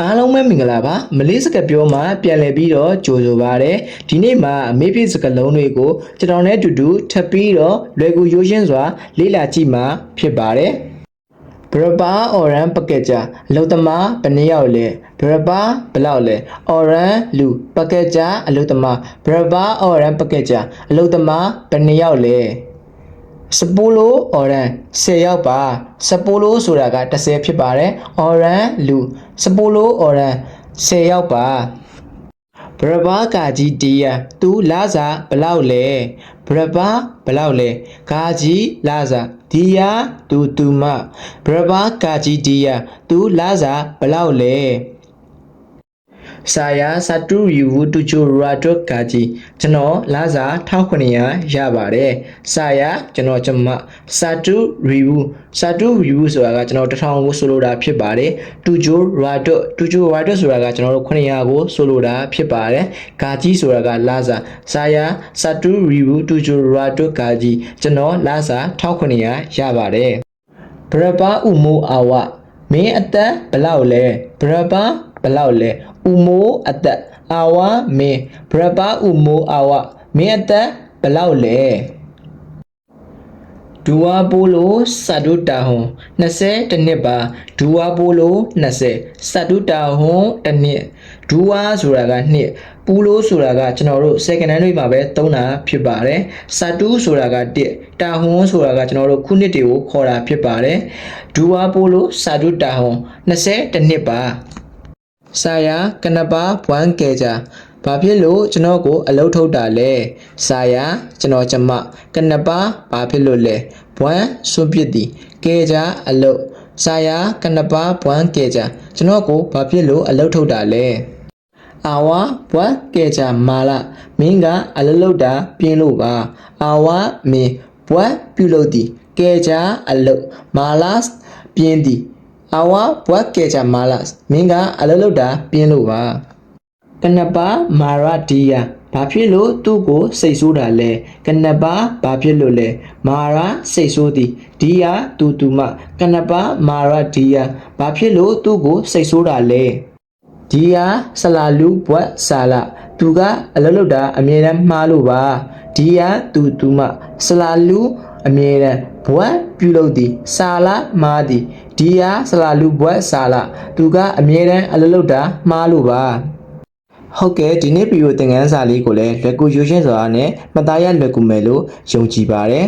အားလုံးပဲမင်္ဂလာပါမလေးစကားပြောမှာပြန်လည်ပြီးတော့ကြိုဆိုပါရစေဒီနေ့မှာအမေဖြစ်စကားလုံးတွေကိုကျွန်တော်နဲ့အတူတူထပ်ပြီးတော့လွယ်ကူရိုးရှင်းစွာလေ့လာကြည့်မှာဖြစ်ပါတယ်ဘရပါအော်ရန်ပကက်ဂျာအလုတ်သမားဘယ်နှစ်ယောက်လဲဘရပါဘယ်လောက်လဲအော်ရန်လူပကက်ဂျာအလုတ်သမားဘရပါအော်ရန်ပကက်ဂျာအလုတ်သမားဘယ်နှစ်ယောက်လဲ စပိုလိုအော်ရန်10ယောက်ပါစပိုလိုဆိုတာက30ဖြစ်ပါတယ်အော်ရန်လူစပိုလိုအော်ရန်10ယောက်ပါဘရဘာကာကြီးတီးရသူလာစာဘယ်လောက်လဲဘရဘာဘယ်လောက်လဲကာကြီးလာစာဒီယာသူသူမဘရဘာကာကြီးတီးရသူလာစာဘယ်လောက်လဲ ဆာယာစတူရီဝူတူချိုရာဒတ်ကာဂျီကျွန်တော်လာစာ1900ရပါတယ်ဆာယာကျွန်တော်ကျမစတူရီဝူစတူရီဝူဆိုတာကကျွန်တော်1000ကိုဆိုလိုတာဖြစ်ပါတယ်တူချိုရာဒတ်တူချိုရာဒတ်ဆိုတာကကျွန်တော်တို့900ကိုဆိုလိုတာဖြစ်ပါတယ်ကာဂျီဆိုတာကလာစာဆာယာစတူရီဝူတူချိုရာဒတ်ကာဂျီကျွန်တော်လာစာ1900ရပါတယ်ဘရပါဥမိုးအာဝမင်းအသက်ဘယ်လောက်လဲဘရပါ ဘယ်လောက်လဲဥမိုးအသက်အာဝမင်းဘရပါဥမိုးအာဝမင်းအသက်ဘယ်လောက်လဲဒူဝါပိုလိုစတုတာဟွန်20တနှစ်ပါဒူဝါပိုလို20စတုတာဟွန်တစ်နှစ်ဒူဝါဆိုတာကနှစ်ပူလိုဆိုတာကကျွန်တော်တို့ second hand တွေမှာပဲသုံးတာဖြစ်ပါတယ်စတုဆိုတာကတစ်တာဟွန်ဆိုတာကကျွန်တော်တို့ခုနှစ်တွေကိုခေါ်တာဖြစ်ပါတယ်ဒူဝါပိုလိုစတုတာဟွန်20တနှစ်ပါ ဆာယာကနပါဘွမ်ကေကြဘာဖြစ်လို့ကျွန်တော်ကိုအလုပ်ထုတ်တာလဲဆာယာကျွန်တော်ကျမကနပါဘာဖြစ်လို့လဲဘွမ်စွန့်ပစ်သည်ကေကြအလုပ်ဆာယာကနပါဘွမ်ကေကြကျွန်တော်ကိုဘာဖြစ်လို့အလုပ်ထုတ်တာလဲအာဝါဘွမ်ကေကြမာလာမင်းကအလုပ်လုပ်တာပြင်းလို့ပါအာဝါမင်းဘွမ်ပြုလုပ်သည်ကေကြအလုပ်မာလာပြင်းသည် အာဝါဘွမ်ကေကြမာလာမင်းကအလုပ်လုပ်တာပြင်းလို့ပါကနပါမာရဒီယာဘာဖြစ်လို့သူ့ကိုစိတ်ဆိုးတာလဲကနပါဘာဖြစ်လို့လဲမာရစိတ်ဆိုးသည်ဒီယာတူတူမကနပါမာရဒီယာဘာဖြစ်လို့သူ့ကိုစိတ်ဆိုးတာလဲဒီယာဆလာလူဘွတ်ဆာလာသူကအလုပ်လုပ်တာအမြဲတမ်းမှားလို့ပါဒီယာတူတူမဆလာလူ အမြဲတမ်းဘွတ်ပြုလုပ်သည်ဆာလာမားသည်ဒီယာဆလာလူဘွတ်ဆာလာသူကအမြဲတမ်းအလုပ်လုပ်တာမှားလို့ပါဟုတ်ကဲ့ဒီနေ့ဗီဒီယိုသင်ခန်းစာလေးကိုလည်းလွယ်ကူရိုးရှင်းစွာနဲ့မှတ်သားရလွယ်ကူမယ်လို့ယုံကြည်ပါတယ်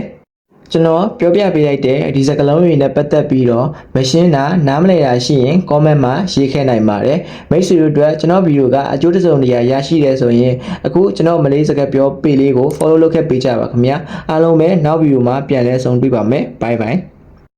ကျွန်တော်ပြောပြပေးလိုက်တဲ့ဒီစကားလုံးတွေနဲ့ပတ်သက်ပြီးတော့မရှင်းတာနားမလည်တာရှိရင် comment မှာရေးခဲ့နိုင်ပါတယ်မိတ်ဆွေတို့အတွက်ကျွန်တော်ဗီဒီယိုကအကျိုးတစုံတရာရရှိတယ်ဆိုရင်အခုကျွန်တော်မလေးစကားပြောပေလေးကို follow လုပ်ခဲ့ပေးကြပါခင်ဗျာအားလုံးပဲနောက်ဗီဒီယိုမှာပြန်လည်ဆုံတွေ့ပါမယ် bye bye